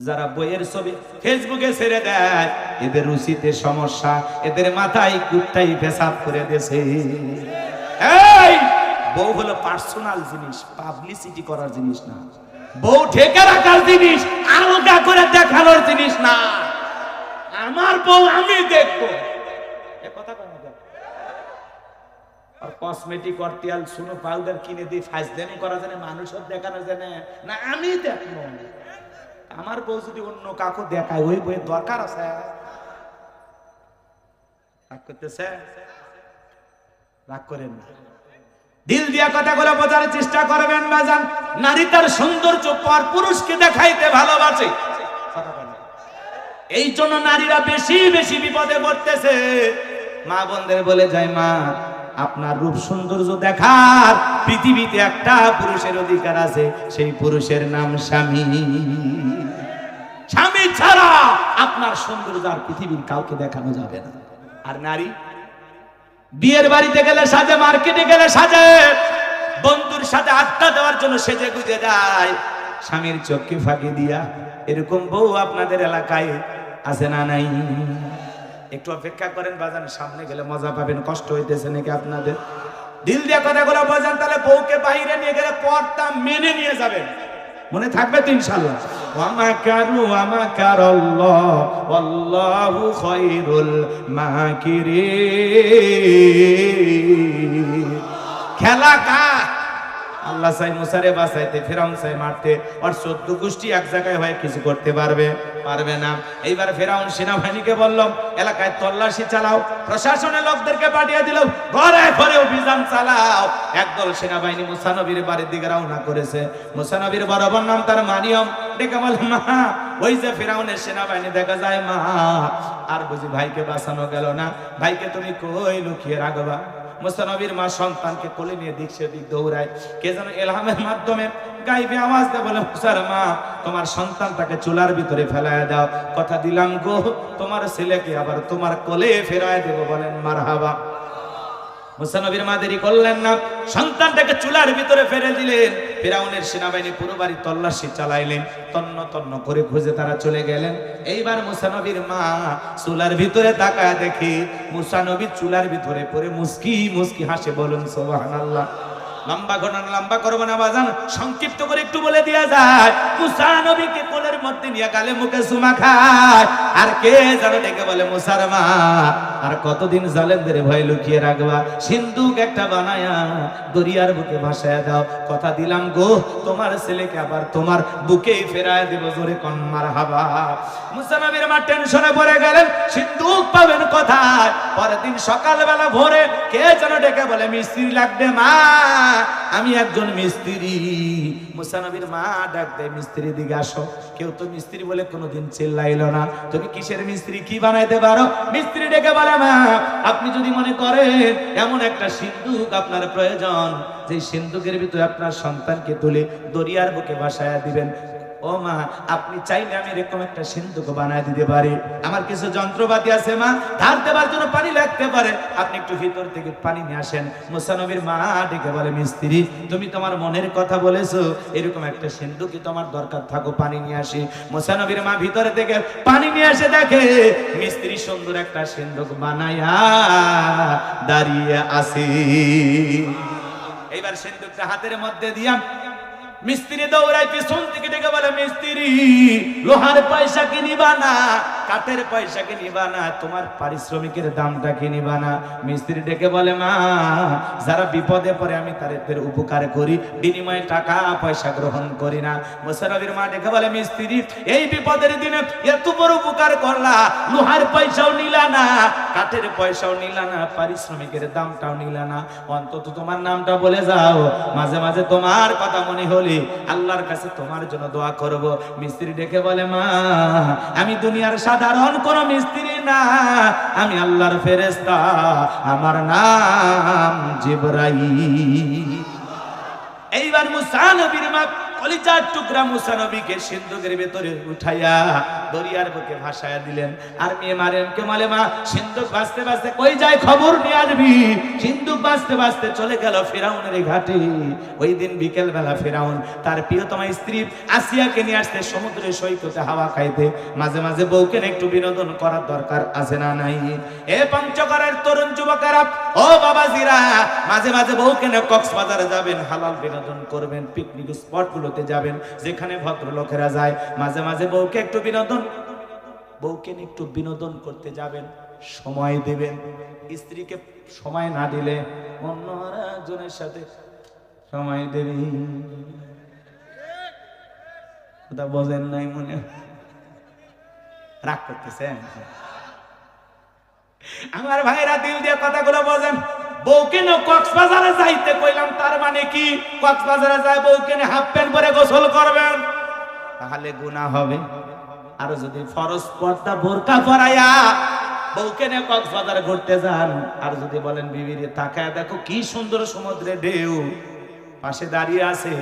যারা বইয়ের ছবি ফেসবুকে ছেড়ে দেয়, এদের রুচিতে সমস্যা, এদের মাথায় কুত্তাই পেশাব করে এই, বউ হলো পার্সোনাল জিনিস পাবলিসিটি করার জিনিস না। বউ ঠেকে রাখার জিনিস, আলগা করে দেখানোর জিনিস না। আমার বউ আমি দেখব। কসমেটিক তেল শুনো পাউডার কিনে দিই ফাইজদানি করা জানে মানুষের দেখানো জানে। না, আমি দেখব। আমার বউ যদি অন্য কাকু দেখায়, ওই বইয়ের দরকার আছে। রাগ করতেছে? রাগ করেন না। দিল দিয়া বোঝার চেষ্টা করবেন নারী তার সৌন্দর্য পর পুরুষকে দেখাইতে ভালোবাসে। এই জন্য নারীরা বেশি বেশি বিপদে পড়তেছে। মা বোনদের বলে যায় মা আপনার রূপ সৌন্দর্য দেখার পৃথিবীতে একটা পুরুষের অধিকার আছে, সেই পুরুষের নাম স্বামী। স্বামী ছাড়া আপনার সৌন্দর্য আর পৃথিবীর কাউকে দেখানো যাবে না। আর নারী, বিয়ের বাড়িতে গেলে সাজে, মার্কেটে গেলে সাজে, বন্ধুর সাথে আড্ডা দেওয়ার জন্য সেজে গুজে যায়। স্বামীর চোখকে ফাঁকি দিয়া এরকম বউ আপনাদের এলাকায় আছে না নাই? একটু অপেক্ষা করেন বাজান সামনে গেলে মজা পাবেন কষ্ট হইতেছে নাকি আপনাদের? দিল দিয়া কথাগুলো বোঝান তাহলে বউকে বাইরে নিয়ে গেলে পর্দা মেনে নিয়ে যাবেন। মনে থাকবে তো ইনশাল্লাহ ওয়ামাকারু ওয়ামাকারাল্লাহ ওয়াল্লাহু খায়রুল মাকিরিন। খেলা কা আল্লাহ চাই মুসারে বাঁচাইতে, ফেরাউন চাই মারতে, আর চোদ্দ গোষ্ঠী এক জায়গায় হয়ে কিছু করতে পারবে? পারবে না। এইবার ফেরাউন সেনাবাহিনীকে বললাম এলাকায় তল্লাশি চালাও, প্রশাসনের লোকদেরকে পাঠিয়ে দিল, ঘরে ঘরে অভিযান চালাও। একদল সেনাবাহিনী মুসানবীর বাড়ির দিকে রওনা করেছে। মুসানবীর বরাবর নাম তার মানিয়ম ডেকে বলে মা, ওই যে ফেরাউনের সেনাবাহিনী দেখা যায়, মা। আর বুঝি ভাইকে বাঁচানো গেল না? ভাইকে তুমি কই লুকিয়ে রাখবা? মুস্তানবীর মা সন্তানকে কোলে নিয়ে দিক দৌড়ায়। কে যেন এলহামের মাধ্যমে গাইবে আওয়াজ দেয় বলে মুসার মা, তোমার সন্তানটাকে চুলার ভিতরে ফেলায় দাও। কথা দিলাম গো, তোমার ছেলেকে আবার তোমার কোলে ফেরায় দেবো বলেন, মারহাবা। মুসানবীর মা দেরি করলেন না। সন্তানটাকে চুলার ভিতরে ফেলে দিলেন। ফেরাউনের সেনাবাহিনী পুরো বাড়ি তল্লাশি চালাইলেন। তন্ন তন্ন করে খুঁজে তারা চলে গেলেন। এইবার মুসানবীর মা চুলার ভিতরে তাকায় দেখি মুসানবী চুলার ভিতরে পড়ে মুস্কি মুস্কি হাসে বলুন সোহানাল্লাহ লম্বা ঘটনা, লম্বা করব না, বাজান। সংক্ষিপ্ত করে একটু বলে দেওয়া যায় মুসা নবীকে কোলের মধ্যে নিয়ে গালে মুখে সুমা খায়। আর কে যেন ডেকে বলে, মুসার মা আর কতদিন জালেমদের ভয় লুকিয়ে রাখবা? সিন্ধুক একটা বানায়া দরিয়ার বুকে ভাসায় দাও। কথা দিলাম গো, তোমার ছেলেকে আবার তোমার বুকেই ফেরায় দেব জোরে কন্মার হাবা মুসা নবীর মা টেনশনে পড়ে গেলেন, সিন্ধুক পাবেন কোথায়? পরের দিন সকালবেলা ভোরে কে যেন ডেকে বলে, মিস্ত্রি লাগবে মা। আমি একজন মিস্ত্রি। মুসানবীর মা ডাক দেয়, মিস্ত্রি দিকে আসো। কেউ তো মিস্ত্রি বলে কোনোদিন চিল্লাইলো না। তুমি কিসের মিস্ত্রি? কি বানাইতে পারো? মিস্ত্রি ডেকে বলে, মা, আপনি যদি মনে করেন, এমন একটা সিন্ধুক আপনার প্রয়োজন। যে সিন্ধুকের ভিতরে আপনার সন্তানকে তুলে দরিয়ার বুকে বাসায় দিবেন। ও মা, আপনি চাইলে আমি এরকম একটা সিন্ধুক বানায় দিতে পারি। আমার কিছু যন্ত্রপাতি আছে মা, ধার দেবার জন্য পানি লাগতে পারে। আপনি একটু ভিতর থেকে পানি নিয়ে আসেন। মুসানবীর মা ডেকে বলে, মিস্ত্রি, তুমি তোমার মনের কথা বলেছ। এরকম একটা সিন্ধুকি তোমার দরকার। থাকো, পানি নিয়ে আসি। মুসানবীর মা ভিতরে থেকে পানি নিয়ে আসে দেখে, মিস্ত্রি সুন্দর একটা সিন্ধুক বানায়া দাঁড়িয়ে আসি এইবার সিন্ধুকটা হাতের মধ্যে দিয়া মিস্ত্রি দৌড়াই পিছন থেকে ডেকে বলে মিস্ত্রি লোহার পয়সা কিনিবা না। কাঠের পয়সা কি নিবা না? তোমার পারিশ্রমিকের দামটা কি নিবা না? মিস্ত্রি ডেকে বলে, মা, যারা বিপদে পড়ে, আমি তাদের উপকার করি, বিনিময়ে টাকা পয়সা গ্রহণ করি না। মোসারবির মা ডেকে বলে, মিস্ত্রি, এই বিপদের দিনে এত বড় উপকার করলা, লোহার পয়সাও নিলা না, কাঠের পয়সাও নিলা না, পারিশ্রমিকের দামটাও নিলা না। অন্তত তোমার নামটা বলে যাও। মাঝে মাঝে তোমার কথা মনে হলে আল্লাহর কাছে তোমার জন্য দোয়া করব। মিস্ত্রি ডেকে বলে, মা, আমি দুনিয়ার সাধারণ কোন মিস্ত্রি না। আমি আল্লাহর ফেরেস্তা আমার নাম জিবরাই এইবার মুসা নবীর মা কলিজার টুকরা মুসা নবীকে সিন্ধুকের ভেতরে উঠাইয়া দরিয়ার বুকে দিলেন। আর মেয়ে মারেমকে মালে মা, সিন্ধুক বাঁচতে বাঁচতে কই যায় খবর নিয়ে আসবি? সিন্ধুক বাঁচতে বাঁচতে চলে গেল ফেরাউনের ঘাটে। ওই দিন বিকেল বেলা ফেরাউন তার প্রিয়তমা স্ত্রী আসিয়াকে নিয়ে আসতে সৈকতে হাওয়া খাইতে। মাঝে মাঝে বউকে একটু বিনোদন করার দরকার আছে না নাই? এ পঞ্চগড়ের তরুণ যুবকেরা, ও বাবাজিরা, মাঝে মাঝে বউকে কক্সবাজারে যাবেন, হালাল বিনোদন করবেন পিকনিক স্পট গুলোতে যাবেন, যেখানে ভদ্রলোকেরা যায়। মাঝে মাঝে বউকে একটু বিনোদন, বউকে একটু বিনোদন করতে যাবেন, সময় দেবেন। স্ত্রীকে সময় না দিলে অন্য একজনের সাথে সময় দেবে কথা বোঝেন নাই মনে রাগ করতেছেন? আমার ভাইরা দিল দিয়ে কথাগুলো বোঝেন। বউকে কক্সবাজারে যাইতে তার মানে কি? কক্সবাজারে যায় হাফ প্যান্ট পরে গোসল করবেন। তাহলে হবে। আর যদি বউকে কক্সবাজার ঘুরতে যান, আর যদি বলেন, বিবিরে, তাকায় দেখো কি সুন্দর সমুদ্রে ঢেউ। পাশে দাঁড়িয়ে আছে,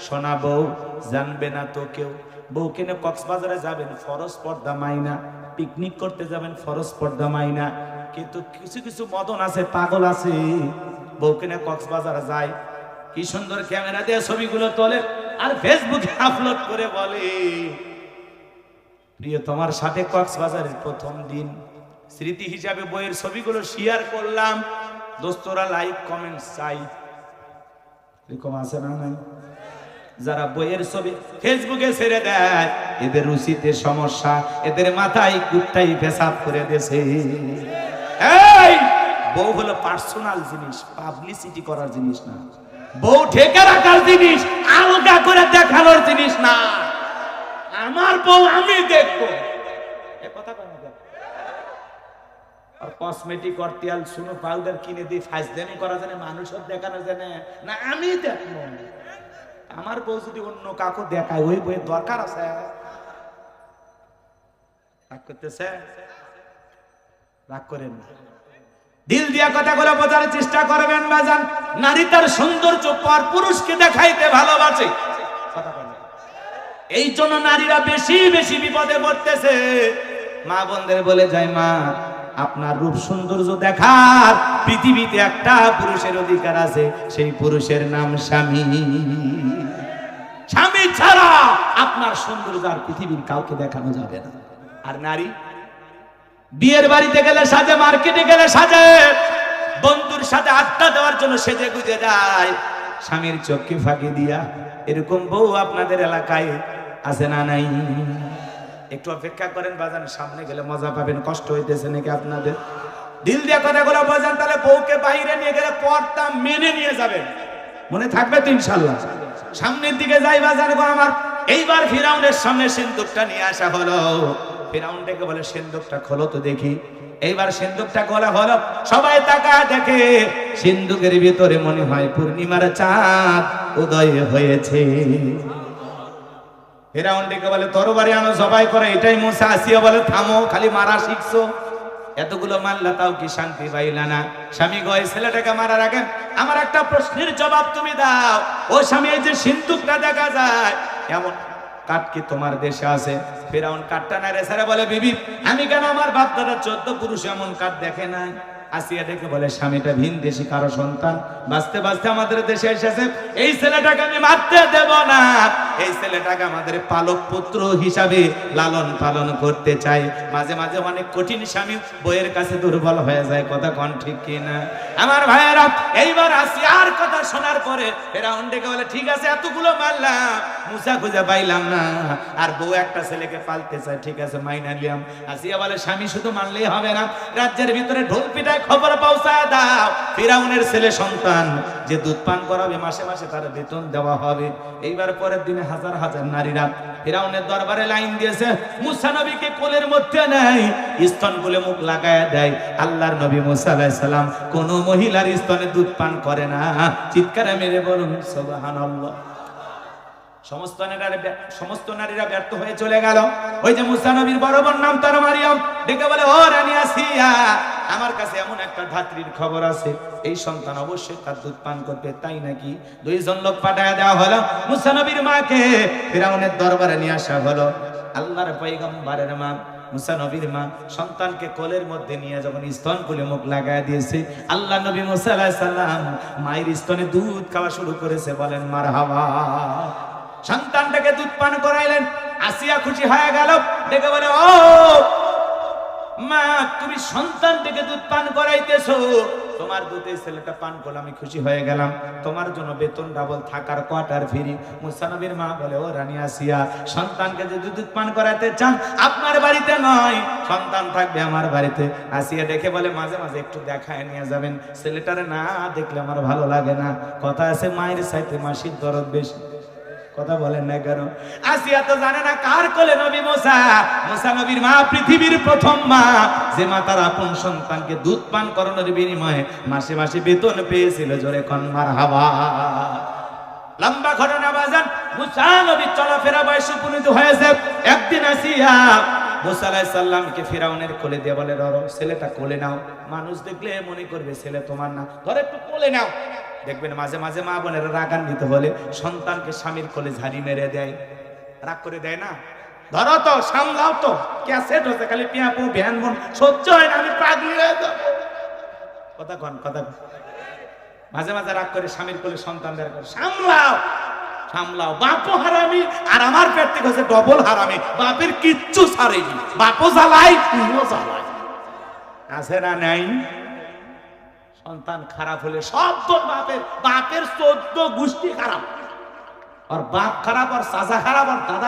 সোনা বউ, জানবে না তো কেউ। বউকে নিয়ে কক্সবাজারে যাবেন, ফরজ পর্দা মাইনা। পিকনিক করতে যাবেন, ফরজ পর্দা মাইনা। কিন্তু কিছু কিছু মদন আছে, পাগল আছে। বউকে নিয়ে কক্সবাজারে যায়, কি সুন্দর ক্যামেরা দিয়ে ছবিগুলো তোলে আর ফেসবুকে আপলোড করে বলে, প্রিয়, তোমার সাথে কক্সবাজারের প্রথম দিন। স্মৃতি হিসাবে বইয়ের ছবিগুলো শেয়ার করলাম। দোস্তরা লাইক কমেন্ট চাই। এরকম আছে না নাই? যারা বইয়ের ছবি ফেসবুকে ছেড়ে দেয়, এদের রুচিতে সমস্যা, এদের মাথায় কুত্তাই পেশাব করে এই বউ হলো পার্সোনাল জিনিস পাবলিসিটি করার জিনিস না। বউ ঠেকে রাখার জিনিস, আলগা করে দেখানোর জিনিস না। আমার বউ আমি দেখব। কথা কেন? কসমেটিক তেল শুনো পাউডার কিনে দিই ফাইজদামি করা জানে, মানুষের দেখানো জানে। না, আমি দেখব। আমার বউ যদি অন্য কাকু দেখায়, ওই বইয়ের দরকার আছে? রাগ করতেছে? রাগ করেন না। দিল দিয়া কথাগুলো বোঝার চেষ্টা করবেন বাজান। নারী তার সৌন্দর্য পর পুরুষকে দেখাইতে ভালোবাসে। এই জন্য নারীরা বেশি বেশি বিপদে পড়তেছে। মা বোনদের বলে যায় মা, আপনার রূপ সৌন্দর্য দেখার পৃথিবীতে একটা পুরুষের অধিকার আছে, সেই পুরুষের নাম স্বামী। স্বামী ছাড়া আপনার সৌন্দর্য আর পৃথিবীর কাউকে দেখানো যাবে না। আর নারী? বিয়ের বাড়িতে গেলে সাজে, মার্কেটে গেলে সাজে। বন্ধুর সাথে আড্ডা দেওয়ার জন্য সেজে গুজে যায়। স্বামীর চোখকে ফাঁকি দিয়া এরকম বউ আপনাদের এলাকায় আছে না নাই? একটু অপেক্ষা করেন, বাজান, সামনে গেলে মজা পাবেন, কষ্ট হইতেছে নাকি আপনাদের? দিল দিয়ে কথাগুলো বোঝান, তাহলে বউকে বাইরে নিয়ে গেলে পর্দা মেনে নিয়ে যাবেন। মনে থাকবে তো ইনশাল্লাহ সামনের দিকে যাই বাজার গো আমার। এইবার ফিরাউনের সামনে সিন্দুকটা নিয়ে আসা হলো। ফিরাউন ডেকে বলে, সিন্দুকটা খোলো তো দেখি। এইবার সিন্দুকটা খোলা হলো। সবাই তাকা দেখে সিন্দুকের ভিতরে মনে হয় পূর্ণিমার চাঁদ উদয় হয়েছে। ফেরাউন ডেকে বলে, তরবারি আনো সবাই করে, এটাই মুসা আসিয়া বলে, থামো, খালি মারা শিখছো। এতগুলো মারলা তাও কি শান্তি পাইলা না? স্বামী গয় ছেলেটাকে মারার আগে আমার একটা প্রশ্নের জবাব তুমি দাও। ও স্বামী, এই যে সিন্ধুকটা দেখা যায়, এমন কাঠ কি তোমার দেশে আছে? ফেরাউন কাঠটা না রেসারে বলে, বিবি, আমি কেন আমার বাপ দাদা চোদ্দ পুরুষ এমন কাঠ দেখে নাই? আসিয়া দেখে বলে, স্বামীটা ভিন দেশি, কারও সন্তান। বাঁচতে বাঁচতে আমাদের দেশে এসেছে। এই ছেলেটাকে আমি মারতে দেব না। এই ছেলেটাকে আমাদের পালক পুত্র হিসাবে লালন পালন করতে চাই। মাঝে মাঝে অনেক কঠিন স্বামী বইয়ের কাছে দুর্বল হয়ে যায়, কথা কন ঠিক কিনা? আমার ভাইয়েরা, এইবার আসিয়ার কথা শোনার পরে এরা অন্ডেকে বলে, ঠিক আছে, এতগুলো মারলাম, মুসা খুঁজে পাইলাম না। আর বউ একটা ছেলেকে পালতে চায়, ঠিক আছে, মাইনা লিয়াম আসিয়া বলে, স্বামী শুধু মানলেই হবে না, রাজ্যের ভিতরে ঢোল পিটায় খবর পৌঁছায় দাও, ফিরাউনের ছেলে সন্তান, যে দুধ পান করাবে, মাসে মাসে তার বেতন দেওয়া হবে। এইবার পরের দিনে হাজার হাজার নারীরা ফিরাউনের দরবারে লাইন দিয়েছে, মুসা নবীকে কোলের মধ্যে নেয়, স্তন কোলে মুখ লাগায় দেয়। আল্লাহর নবী মুসা আলাইহিস সালাম কোন মহিলার স্তনে দুধ পান করে না। চিৎকারে মেরে বলুন, সুবহানাল্লাহ। সমস্ত নারীরা সমস্ত নারীরা ব্যর্থ হয়ে চলে গেল। ওই যে মুসা নবীর নাম তার মারিয়াম। ডেকে বলে, ও রানী আসিয়া আমার কাছে এমন একটা ধাত্রীর খবর আছে। এই সন্তান অবশ্যই তার দুধ পান করবে, তাই নাকি? দুইজন লোক পাঠায় দেওয়া হলো। মুসা নবীর মাকে ফিরাউনের দরবারে নিয়ে আসা হলো। আল্লাহর পৈগম্বরের মা মা সন্তানকে কোলের মধ্যে নিয়ে যখন স্তন মুখ দিয়েছে, আল্লাহ নবী মায়ের স্তনে দুধ খাওয়া শুরু করেছে, বলেন, মারহাবা। সন্তানটাকে দুধ পান করাইলেন, আসিয়া খুশি হয়ে গেল। দেখে বলে, ও মা, তুমি সন্তানটাকে দুধ পান করাইতেছো। তোমার দুধে ছেলেটা পান করলে, আমি খুশি হয়ে গেলাম। তোমার জন্য বেতন ডাবল থাকার কোয়ার্টার ফিরি মুসানবীর মা বলে, ও রানী আসিয়া, সন্তানকে যদি দুধ পান করাতে চান, আপনার বাড়িতে নয়, সন্তান থাকবে আমার বাড়িতে। আসিয়া দেখে বলে, মাঝে মাঝে একটু দেখায় নিয়ে যাবেন। ছেলেটারে না দেখলে আমার ভালো লাগে না। কথা আছে মায়ের সাইতে মাসির দরদ বেশি। কথা বলেন না কেন? আসিয়া তো জানে না কার কোলে নবী মোসা। মোসা নবীর মা পৃথিবীর প্রথম মা। যে মা তার আপন সন্তানকে দুধ পান করানোর বিনিময়ে মাসে মাসে বেতন পেয়েছিল। জোরে কন্মার হাওয়া লম্বা ঘটনা বাজান, মুসা নবীর চলাফেরা বয়সে উপনীত হয়েছে। একদিন আসিয়া মুসা আলাইহিস সালামকে ফিরাউনের কোলে দিয়ে বলে ছেলেটা কোলে নাও। মানুষ দেখলে মনে করবে ছেলে তোমার না। ধরো একটু কোলে নাও। দেখবেন মাঝে মাঝে মা বোনেরা রাগান্বিত হলে সন্তানকে স্বামীর কোলে ঝাড়ি মেরে দেয়। রাগ করে দেয় না? ধরো তো, সামলাও তো। ক্যাসেট হচ্ছে খালি পিয়াপু ভ্যান বোন সহ্য হয় না, আমি পাগলি হয়ে কথা কন, কথা মাঝে মাঝে রাগ করে স্বামীর কোলে সন্তানদের করে, সামলাও সামলাও। বাপও হারামি, আর আমার পেট থেকে হচ্ছে ডবল হারামি। বাপের কিচ্ছু ছাড়েনি। বাপও জ্বালাই তুইও জ্বালাই আছে না নাই? সন্তান খারাপ হলে সব তোর বাপের বাপের চোদ্দ গোষ্ঠী খারাপ। আর বাপ খারাপ, আর সাজা খারাপ, আর দাদা